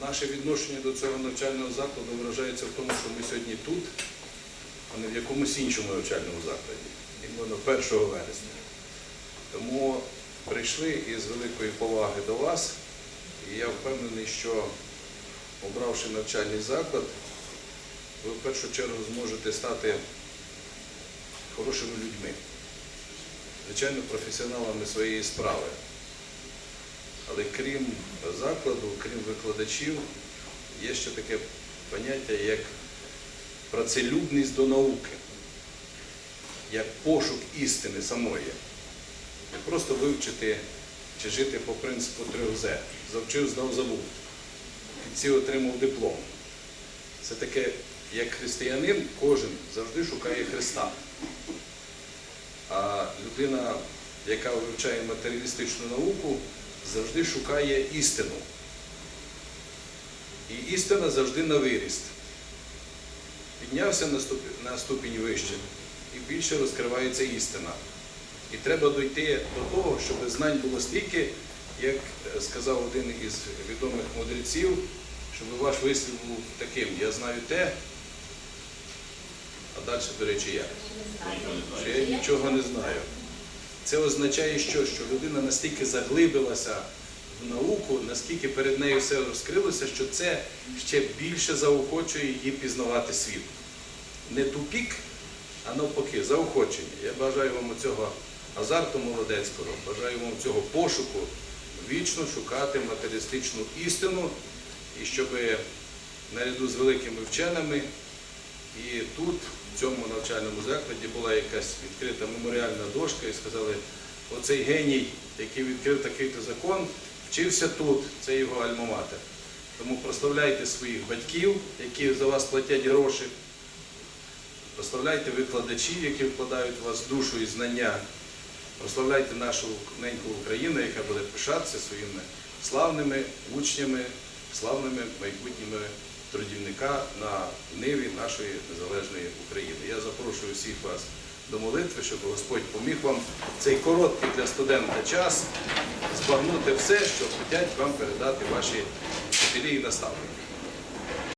наше відношення до цього навчального закладу виражається в тому, що ми сьогодні тут, а не в якомусь іншому навчальному закладі. Іменно 1 вересня. Тому прийшли із великої поваги до вас, і я впевнений, що обравши навчальний заклад, ви в першу чергу зможете стати хорошими людьми, звичайно, професіоналами своєї справи. Але крім закладу, крім викладачів, є ще таке поняття, як працелюбність до науки, як пошук істини самої. Не просто вивчити чи жити по принципу трьох З. Завчив, знав, забув. В кінці отримав диплом. Це таке, як християнин, кожен завжди шукає Христа. А людина, яка вивчає матеріалістичну науку, завжди шукає істину. І істина завжди на виріст. Піднявся на ступінь, вище, і більше розкривається істина. І треба дойти до того, щоб знань було стільки, як е, сказав один із відомих мудреців, щоб ваш вислів був таким, я знаю те, а далі, до речі, я. Що я нічого не знаю. Це означає, що, що людина настільки заглибилася в науку, наскільки перед нею все розкрилося, що це ще більше заохочує її пізнавати світ. Не тупік, а навпаки, заохочення. Я бажаю вам цього азарту молодецького, бажаю вам цього пошуку, вічно шукати матеріалістичну істину, і щоб наряду з великими вченими і тут, в цьому навчальному закладі, була якась відкрита меморіальна дошка і сказали, оцей геній, який відкрив такий-то закон, вчився тут, це його альма-матер. Тому прославляйте своїх батьків, які за вас платять гроші. Прославляйте викладачів, які вкладають в вас душу і знання. Прославляйте нашу неньку Україну, яка буде пишатися своїми славними учнями, славними майбутніми трудівника на ниві нашої незалежної України. Я запрошую всіх вас до молитви, щоб Господь поміг вам цей короткий для студента час збагнути все, що хочуть вам передати ваші вчителі і наставники.